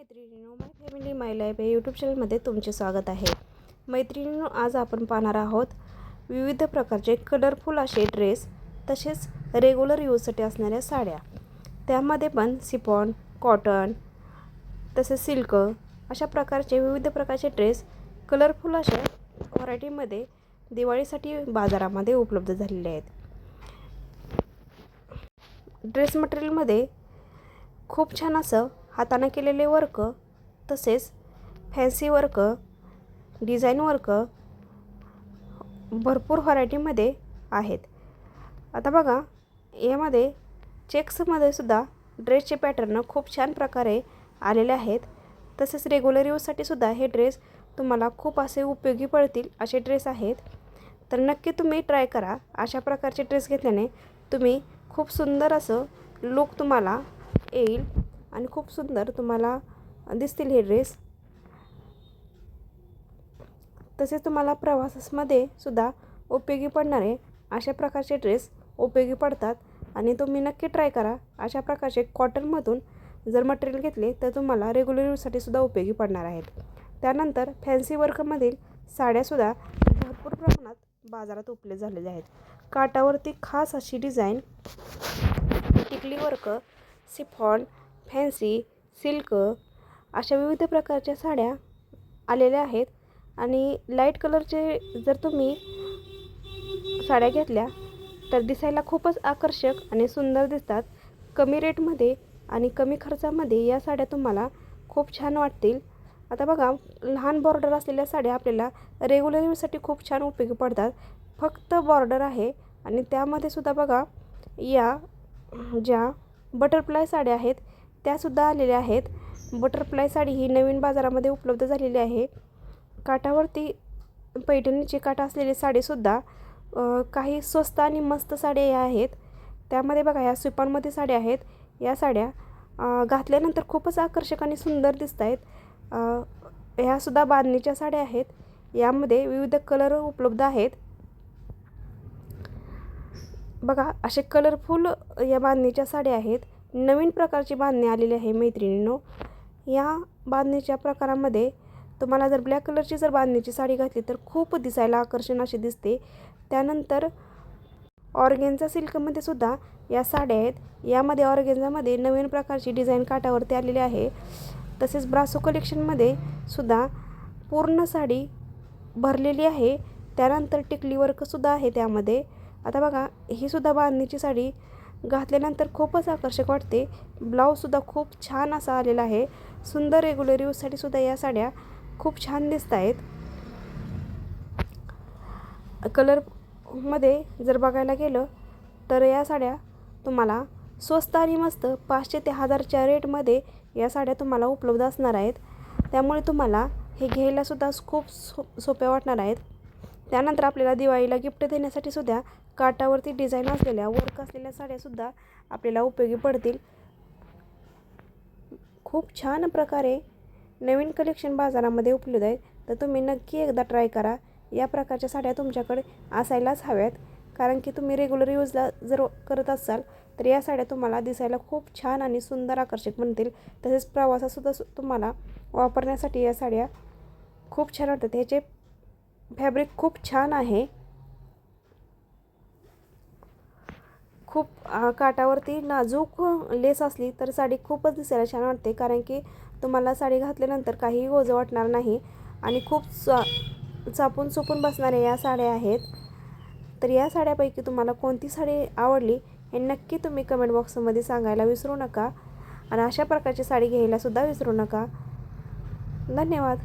मैत्रिणींनो my family my life या YouTube चॅनलमध्ये तुमचे स्वागत आहे. मैत्रिणींनो आज आपण पाहणार आहोत विविध प्रकारचे कलरफुल असे ड्रेस तसेच रेग्युलर यूजसाठी असणाऱ्या साड्या. त्यामध्ये पण सिपॉन कॉटन तसेच सिल्क अशा प्रकारचे विविध प्रकारचे ड्रेस कलरफुल अशा व्हरायटीमध्ये दिवाळीसाठी बाजारामध्ये उपलब्ध झालेले आहेत. ड्रेस मटेरियलमध्ये खूप छान असं हातानं केलेले वर्क तसेच फॅन्सी वर्क डिझाईन वर्क भरपूर व्हरायटीमध्ये आहेत. आता बघा यामध्ये चेक्समध्ये सुद्धा ड्रेसचे पॅटर्न खूप छान प्रकारे आलेले आहेत. तसेच रेग्युलर यूजसाठी सुद्धा हे ड्रेस तुम्हाला खूप असे उपयोगी पडतील असे ड्रेस आहेत. तर नक्की तुम्ही ट्राय करा. अशा प्रकारचे ड्रेस घेतल्याने तुम्ही खूप सुंदर असं लुक तुम्हाला येईल. आणि खूप सुंदर तुम्हाला दिसतील हे ड्रेस. तसेच तुम्हाला प्रवासामध्ये सुद्धा उपयोगी पडणारे अशा प्रकारचे ड्रेस उपयोगी पडतात आणि तुम्ही नक्की ट्राय करा. अशा प्रकारचे कॉटनमधून जर मटेरियल घेतले तर तुम्हाला रेग्युलर यूजसाठी सुद्धा उपयोगी पडणार आहेत. त्यानंतर फॅन्सी वर्कमधील साड्यासुद्धा भरपूर प्रमाणात बाजारात उपलब्ध झालेल्या आहेत. काटावरती खास अशी डिझाईन टिकली वर्क सिफॉन फॅन्सी सिल्क अशा विविध प्रकारच्या साड्या आलेल्या आहेत. आणि लाइट कलरचे जर तुम्ही साड्या घेतल्या तर दिसायला खूपच आकर्षक आणि सुंदर दिसतात. कमी रेटमध्ये आणि कमी खर्चामध्ये या साड्या तुम्हाला खूप छान वाटतील. आता बघा लहान बॉर्डर असलेल्या साड्या आपल्याला रेग्युलर यूजसाठी खूप छान उपयोगी पडतात. फक्त बॉर्डर आहे आणि त्यामध्ये सुद्धा बघा या ज्या बटरफ्लाय साड्या आहेत त्यासुद्धा आलेल्या आहेत. बटरफ्लाय साडी ही नवीन बाजारामध्ये उपलब्ध झालेली आहे. काठावरती पैठणीची काठा असलेली साडीसुद्धा काही स्वस्त आणि मस्त साड्या या आहेत. त्यामध्ये बघा या स्विपांमध्ये साड्या आहेत. या साड्या घातल्यानंतर खूपच आकर्षक आणि सुंदर दिसत आहेत ह्यासुद्धा बांधणीच्या साड्या आहेत. यामध्ये विविध कलर उपलब्ध आहेत. बघा असे कलरफुल या बांधणीच्या साड्या आहेत. नवीन प्रकारची बांधणी आलेली आहे मैत्रिणींनो. या बांधणीच्या प्रकारामध्ये तुम्हाला जर ब्लॅक कलरची जर बांधणीची साडी घातली तर खूप दिसायला आकर्षण अशी दिसते. त्यानंतर ऑर्गेन्झा सिल्कमध्ये सुद्धा या साड्या आहेत. यामध्ये ऑर्गेन्झामध्ये नवीन प्रकारची डिझाईन काटावरती आलेली आहे. तसेच ब्रासो कलेक्शनमध्ये सुद्धा पूर्ण साडी भरलेली आहे. त्यानंतर टिकली वर्कसुद्धा आहे त्यामध्ये. आता बघा ही सुद्धा बांधणीची साडी घातल्यानंतर खूपच आकर्षक वाटते. ब्लाऊजसुद्धा खूप छान असा आलेला आहे. सुंदर रेग्युलर यूजसाठी सुद्धा या साड्या खूप छान दिसत आहेत. कलरमध्ये जर बघायला गेलं तर या साड्या तुम्हाला स्वस्त आणि मस्त पाचशे ते हजारच्या रेटमध्ये या साड्या तुम्हाला उपलब्ध असणार आहेत. त्यामुळे तुम्हाला हे घ्यायलासुद्धा खूप सो सोप्या वाटणार आहेत. त्यानंतर आपल्याला दिवाळीला गिफ्ट देण्यासाठी सुद्धा काटावरती डिझाईन असलेल्या वर्क असलेल्या साड्यासुद्धा आपल्याला उपयोगी पडतील. खूप छान प्रकारे नवीन कलेक्शन बाजारामध्ये उपलब्ध आहेत. तर तुम्ही नक्की एकदा ट्राय करा. या प्रकारच्या साड्या तुमच्याकडे असायलाच हव्यात. कारण की तुम्ही रेग्युलर यूजला जर करत असाल तर या साड्या तुम्हाला दिसायला खूप छान आणि सुंदर आकर्षक बनतील. तसेच प्रवासातसुद्धा तुम्हाला वापरण्यासाठी या साड्या खूप छान वाटतात. ह्याचे फॅब्रिक खूप छान आहे. खूप काटावरती नाजूक लेस असली तर साडी खूपच दिसायला छान वाटते. कारण की तुम्हाला साडी घातल्यानंतर काहीही ओझं वाटणार नाही. आणि खूप चा चापून चुपून बसणाऱ्या या साड्या आहेत. तर या साड्यापैकी तुम्हाला कोणती साडी आवडली हे नक्की तुम्ही कमेंट बॉक्समध्ये सांगायला विसरू नका. आणि अशा प्रकारची साडी घ्यायलासुद्धा विसरू नका. धन्यवाद.